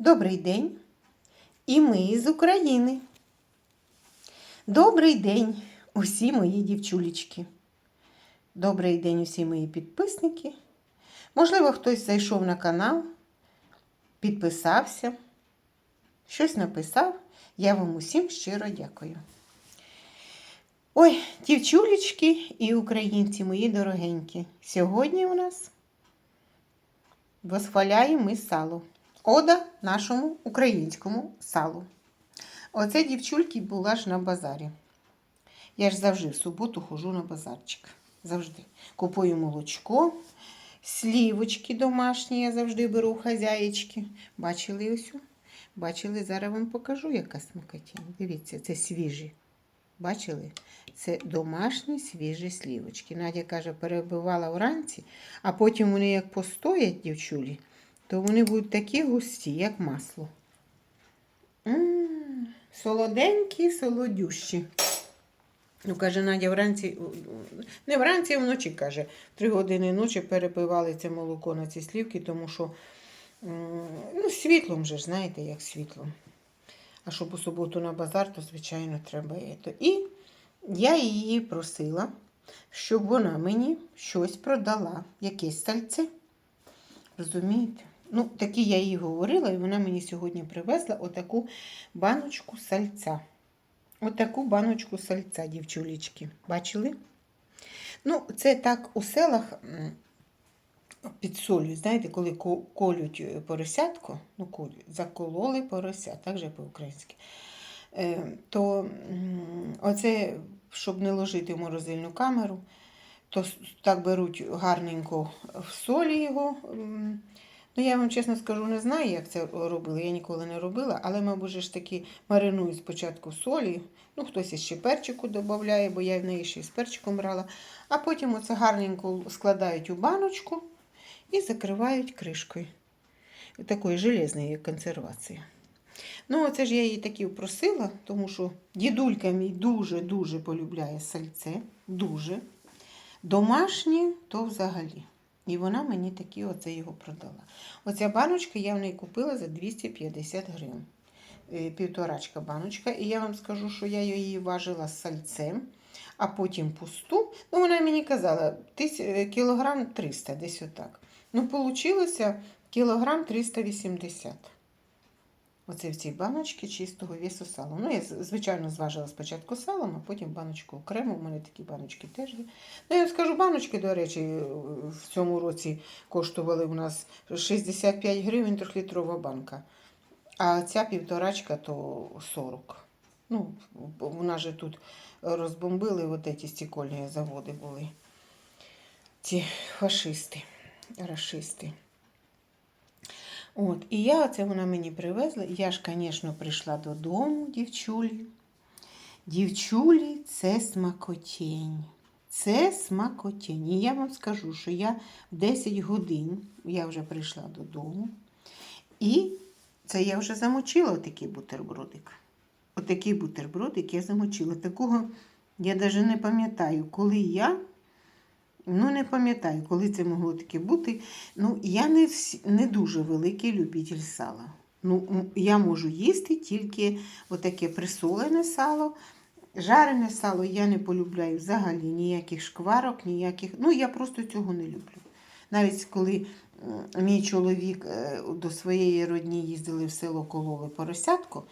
Добрий день! І ми з України. Добрий день, усі мої дівчулечки. Добрий день, усі мої підписники. Можливо, хтось зайшов на канал, підписався, щось написав. Я вам усім щиро дякую. Ой, дівчулечки і українці мої дорогенькі. Сьогодні у нас восхваляємо ми сало. Ода нашому українському салу. Оце дівчульки була ж на базарі. Я ж завжди в суботу хожу на базарчик. Завжди. Купую молочко, слівочки домашні, я завжди беру хазяєчки. Бачили ось? Бачили, зараз вам покажу, яка смакотінь. Дивіться, це свіжі. Бачили? Це домашні свіжі слівочки. Надя каже, перебивала вранці, а потім вони як постоять, дівчулі, то вони будуть такі густі, як масло. М-м, солоденькі, солодющі. Ну, каже, Надя вранці, не вранці, а вночі, каже, три години ночі перепивали це молоко на ці слівки, тому що ну, світлом же знаєте, як світлом. А щоб у суботу на базар, то, звичайно, треба і. І я її просила, щоб вона мені щось продала, якесь сальце. Розумієте? Ну, такі я їй говорила, і вона мені сьогодні привезла отаку баночку сальця. Отаку баночку сальця, дівчулечки. Бачили? Ну, це так у селах м, під солью, знаєте, коли колють е, поросятко, ну, колють, закололи порося, так же по-українськи. Е, то оце, щоб не ложити в морозильну камеру, то так беруть гарненько в солі його. Ну, я вам чесно скажу, не знаю, як це робили. Я ніколи не робила, але, мабуть, ж таки маринують спочатку в солі. Ну, хтось іще перчику додає, бо я в неї ще з перчиком брала. А потім оце гарненько складають у баночку і закривають кришкою. Такої железної консервації. Ну, оце ж я її таки просила, тому що дідулька мій дуже-дуже полюбляє сальце. Дуже. Домашнє то взагалі. І вона мені такі оце його продала. Оця баночка я в неї купила за 250 гривень. Е, Півторачка баночка. І я вам скажу, що я її важила сальцем, а потім пусту. Ну, вона мені казала, е, кілограм 300, десь отак. Ну, вийшло кілограм 380. Оце в цій баночці чистого весу сала. Ну, я, звичайно, зважила спочатку салом, а потім баночку окремо. У мене такі баночки теж є. Ну, я скажу, баночки, до речі, в цьому році коштували у нас 65 гривень трьохлітрова банка. А ця півторачка то 40. Ну, у нас же тут розбомбили от ці стекольні заводи були. Ці фашисти, расисти. От, і я оце вона мені привезла. Я ж, звісно, прийшла додому, дівчулі. Дівчулі це смакотінь. Це смакотінь. І я вам скажу, що я в 10 годин я вже прийшла додому. І це я вже замочила отакий бутербродик. Отакий бутербродик я замочила. Такого я навіть не пам'ятаю, коли я. Ну, не пам'ятаю, коли це могло таке бути. Ну, я не, всі, не дуже великий любитель сала. Ну, я можу їсти тільки отаке присолене сало. Жарене сало я не полюбляю взагалі ніяких шкварок, ніяких. Ну, я просто цього не люблю. Навіть коли мій чоловік е, до своєї родні їздили в село кололи поросятко,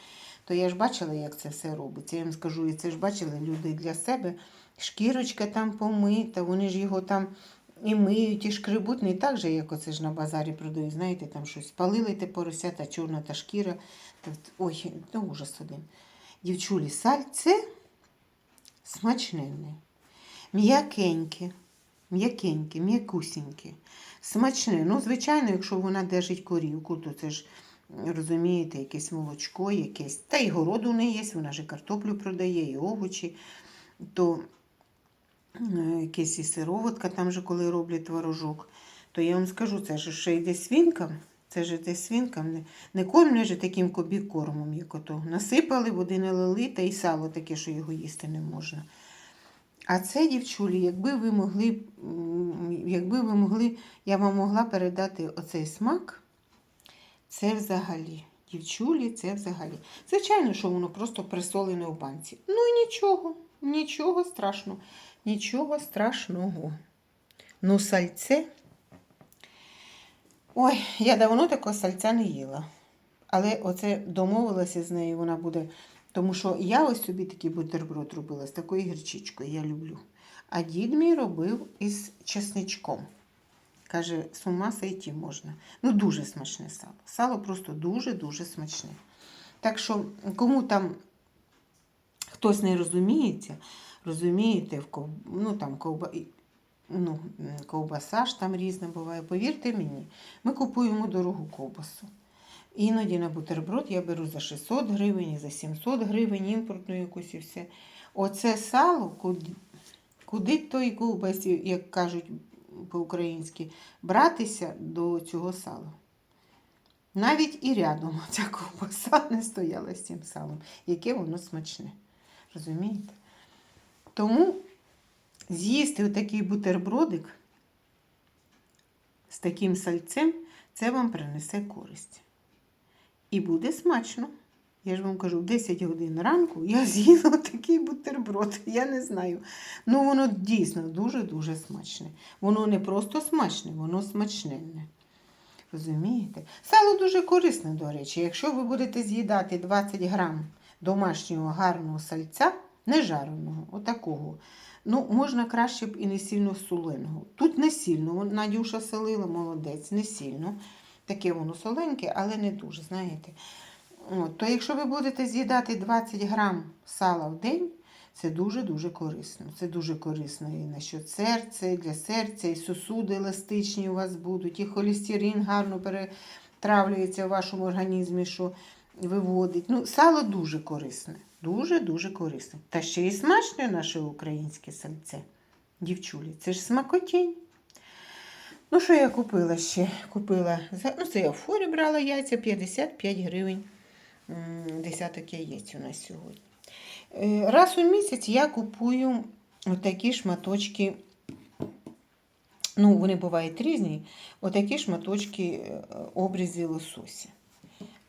то я ж бачила, як це все робиться. Я вам скажу, і це ж бачили люди для себе. Шкірочка там помита, вони ж його там і миють, і шкребуть, не так же, як оце ж на базарі продають. Знаєте, там щось спалили те поросята, чорна та шкіра. Та- Ой, це ужас один. Дівчулі, сальце смачненне, м'якеньке, м'якеньке, м'якусіньке, смачне. Ну, звичайно, якщо вона держить корівку, то це ж, розумієте, якесь молочко, якесь. Та й город у неї є, вона ж і картоплю продає, і овочі, то е, і сироватка, там же коли роблять творожок, то я вам скажу, це ж ще йде свінкам. Це ж йде свінкам. Не, кормлять же таким кобікормом, як ото. Насипали, води налили, та й сало таке, що його їсти не можна. А це, дівчулі, якби ви могли, якби ви могли, я вам могла передати оцей смак, це взагалі. Дівчулі, це взагалі. Звичайно, що воно просто присолене в банці. Ну і нічого, нічого страшного, нічого страшного. Ну, сальце. Ой, я давно такого сальця не їла. Але оце домовилася з нею, вона буде. Тому що я ось собі такий бутерброд робила з такою гірчичкою, я люблю. А дід мій робив із чесничком. Каже, з ума сойти можна. Ну, дуже смачне сало. Сало просто дуже-дуже смачне. Так що, кому там хтось не розуміється, розумієте, в ков... ну, там, ковба... ну, ковбаса ж там різна буває. Повірте мені, ми купуємо дорогу ковбасу. Іноді на бутерброд я беру за 600 гривень, за 700 гривень імпортну якусь і все. Оце сало, куди, куди той ковбасі, як кажуть по-українськи, братися до цього сала. Навіть і рядом ця ковбаса не стояла з цим салом, яке воно смачне. Розумієте? Тому з'їсти отакий бутербродик з таким сальцем, це вам принесе користь. І буде смачно. Я ж вам кажу, в 10 годин ранку я з'їла такий бутерброд. Я не знаю. Ну, воно дійсно дуже-дуже смачне. Воно не просто смачне, воно смачненне. Розумієте? Сало дуже корисне, до речі. Якщо ви будете з'їдати 20 грам домашнього гарного сальця, не жареного, отакого. Ну, можна краще б і не сильно соленого. Тут не сильно. Надюша солила, молодець, не сильно. Таке воно соленьке, але не дуже, знаєте. От, то якщо ви будете з'їдати 20 грам сала в день, це дуже-дуже корисно. Це дуже корисно і на серця, і для серця, і сосуди еластичні у вас будуть, і холестерин гарно перетравлюється в вашому організмі, що виводить. Ну, сало дуже корисне. Дуже-дуже корисне. Та ще й смачне наше українське сальце. Дівчулі, це ж смакотінь. Ну, що я купила ще? Купила, ну, це я в форі брала яйця 55 гривень. Десяток яєць у нас сьогодні. Е, Раз у місяць я купую отакі шматочки. Ну, вони бувають різні. Отакі шматочки е, обрізі лосося.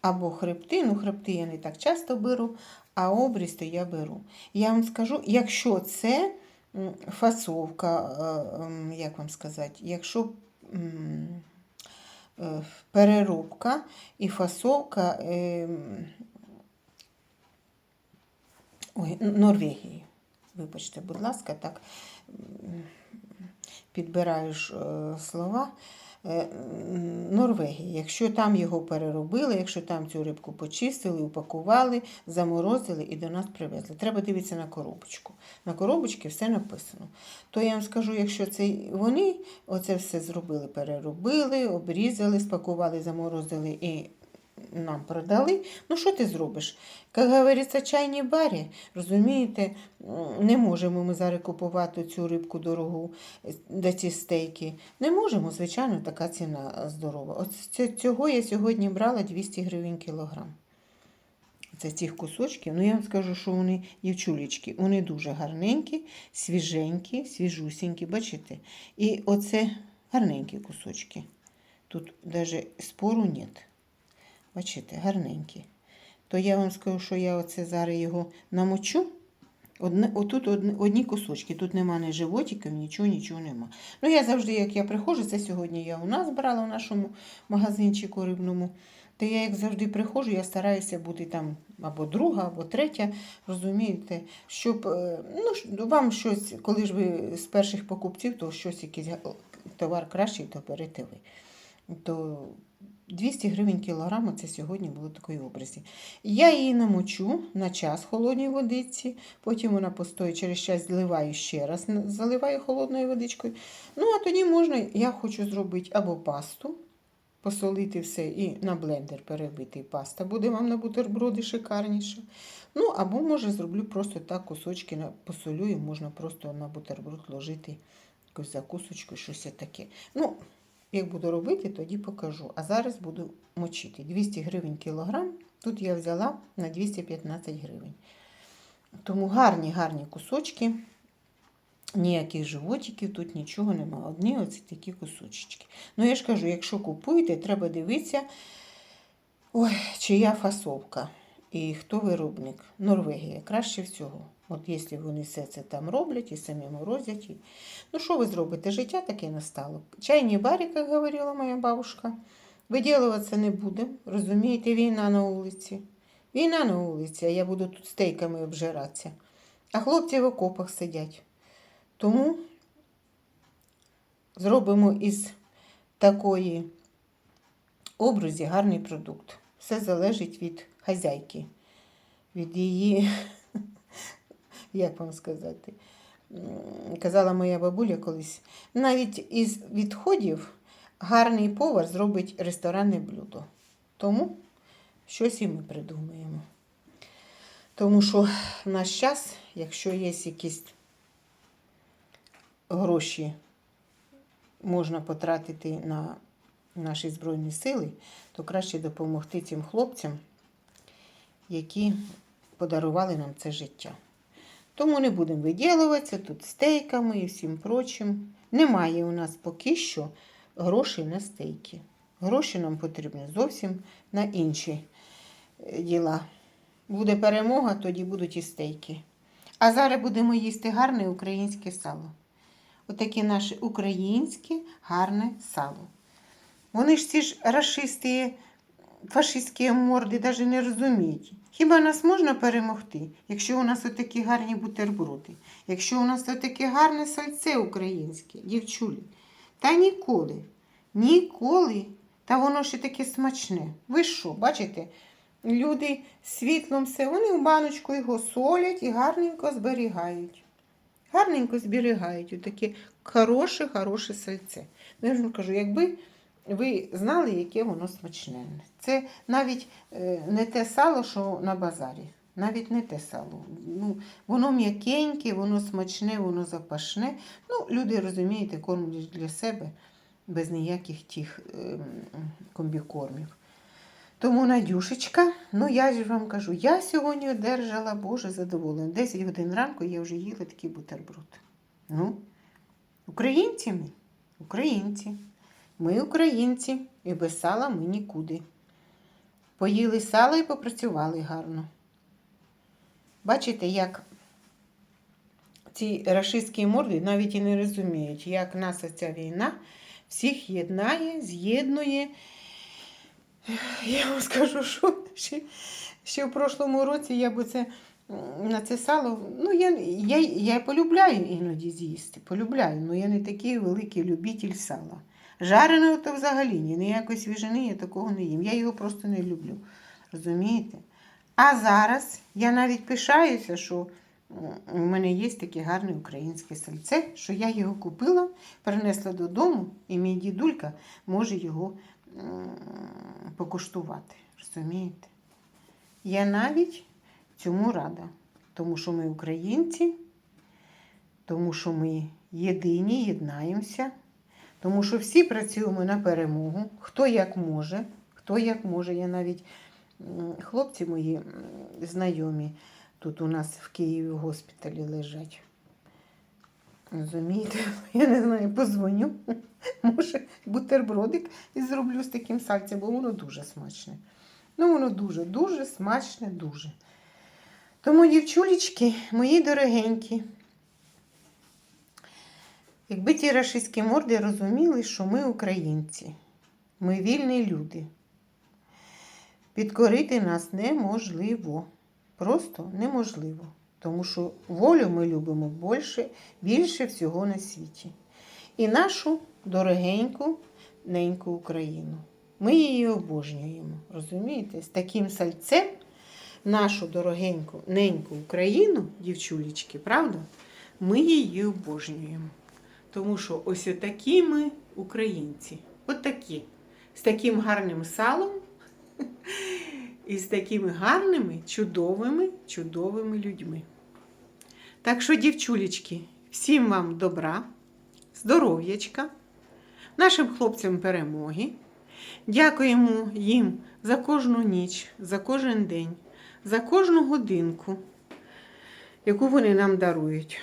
Або хребти, ну хребти я не так часто беру, а обріз то я беру. Я вам скажу, якщо це фасовка, е, як вам сказати, якщо е, переробка і фасовка ем, ой, Норвегії. Вибачте, будь ласка, так е, слова. Е, Норвегії. Якщо там його переробили, якщо там цю рибку почистили, упакували, заморозили і до нас привезли. Треба дивитися на коробочку. На коробочці все написано. То я вам скажу, якщо це вони оце все зробили, переробили, обрізали, спакували, заморозили і нам продали. Ну, що ти зробиш? Як говориться, чайні барі, розумієте, не можемо ми зараз купувати цю рибку дорогу, е, де ці стейки. Не можемо, звичайно, така ціна здорова. От цього я сьогодні брала 200 гривень кілограм. Це цих кусочків. Ну, я вам скажу, що вони, дівчулечки, вони дуже гарненькі, свіженькі, свіжусінькі, бачите? І оце гарненькі кусочки. Тут навіть спору нет. Бачите, гарненькі. То я вам скажу, що я оце зараз його намочу. Одне, отут одні, одні кусочки, тут нема ні животиків, нічого, нічого нема. Ну, я завжди, як я приходжу, це сьогодні я у нас брала в нашому магазинчику рибному. То я, як завжди приходжу, я стараюся бути там або друга, або третя, розумієте, щоб е, ну, вам щось, коли ж ви з перших покупців, то щось якийсь товар кращий, то берете ви. То 200 гривень кілограм, це сьогодні було такої образі. Я її намочу на час холодній водиці, потім вона постоїть, через час зливаю ще раз, заливаю холодною водичкою. Ну, а тоді можна, я хочу зробити або пасту, посолити все і на блендер перебити, і паста буде вам на бутерброди шикарніше. Ну, або, може, зроблю просто так кусочки на- посолю і можна просто на бутерброд ложити якусь закусочку, щось таке. Ну, як буду робити, тоді покажу. А зараз буду мочити. 200 гривень кілограм. Тут я взяла на 215 гривень. Тому гарні, гарні кусочки. Ніяких животиків тут нічого немає. Одні оці такі кусочки. Ну, я ж кажу, якщо купуєте, треба дивитися, ой, чия фасовка і хто виробник. Норвегія краще всього. От якщо вони все це там роблять і самі морозять. І... Ну, що ви зробите? Життя таке настало. Чайні барі, як говорила моя бабушка. Виділуватися не будемо. Розумієте, війна на вулиці. Війна на вулиці, а я буду тут стейками обжиратися. А хлопці в окопах сидять. Тому зробимо із такої образі гарний продукт. Все залежить від хазяйки, від її, як вам сказати, казала моя бабуля колись, навіть із відходів гарний повар зробить ресторанне блюдо. Тому щось і ми придумаємо. Тому що в наш час, якщо є якісь гроші, можна потратити на наші Збройні Сили, то краще допомогти цим хлопцям, які подарували нам це життя. Тому не будемо виділуватися тут стейками і всім прочим. Немає у нас поки що грошей на стейки. Гроші нам потрібні зовсім на інші е, діла. Буде перемога, тоді будуть і стейки. А зараз будемо їсти гарне українське сало. Отаке наше українське гарне сало. Вони ж ці ж расисти, фашистські морди навіть не розуміють. Хіба нас можна перемогти, якщо у нас отакі гарні бутерброди, якщо у нас отаке гарне сальце українське, дівчулі. Та ніколи, ніколи. Та воно ще таке смачне. Ви що, бачите? Люди світлом все, вони в баночку його солять і гарненько зберігають. Гарненько зберігають отаке хороше, хороше сальце. Ну, я ж кажу, якби ви знали, яке воно смачне. Це навіть е, не те сало, що на базарі. Навіть не те сало. Ну, воно м'якеньке, воно смачне, воно запашне. Ну, люди, розумієте, кормлять для себе без ніяких тих ем, комбікормів. Тому, Надюшечка, ну я ж вам кажу, я сьогодні одержала Боже задоволення. 10 годин ранку я вже їла такий бутерброд. Ну, українці ми, українці. Ми українці, і без сала ми нікуди. Поїли сало і попрацювали гарно. Бачите, як ці рашистські морди навіть і не розуміють, як нас ця війна всіх єднає, з'єднує. Я вам скажу, що ще, ще в прошлому році я би це на це сало. Ну, я, я, я полюбляю іноді з'їсти. Полюбляю, але я не такий великий любитель сала. Жареного то взагалі ні, ніякої свіжини я такого не їм. Я його просто не люблю. Розумієте? А зараз я навіть пишаюся, що у мене є таке гарне українське сальце, що я його купила, принесла додому, і мій дідулька може його покуштувати. Розумієте? Я навіть цьому рада, тому що ми українці, тому що ми єдині, єднаємося, тому що всі працюємо на перемогу, хто як може, хто як може. Я навіть хлопці мої знайомі тут у нас в Києві в госпіталі лежать. Розумієте, я не знаю, позвоню. Може, бутербродик і зроблю з таким сальцем, бо воно дуже смачне. Ну, воно дуже, дуже смачне, дуже. Тому, дівчулечки, мої дорогенькі, якби ті рашистські морди розуміли, що ми українці, ми вільні люди. Підкорити нас неможливо. Просто неможливо. Тому що волю ми любимо більше, більше всього на світі. І нашу дорогеньку неньку Україну. Ми її обожнюємо. Розумієте? З таким сальцем нашу дорогеньку неньку Україну, дівчулечки, правда? Ми її обожнюємо. Тому що ось отакі ми українці. Отакі. З таким гарним салом і з такими гарними, чудовими, чудовими людьми. Так що, дівчулечки, всім вам добра, здоров'ячка, нашим хлопцям перемоги. Дякуємо їм за кожну ніч, за кожен день, за кожну годинку, яку вони нам дарують.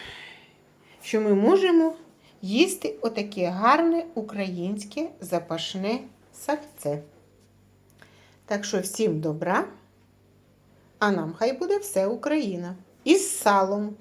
Що ми можемо їсти отаке гарне українське запашне сальце. Так що всім добра, а нам хай буде все Україна. Із салом.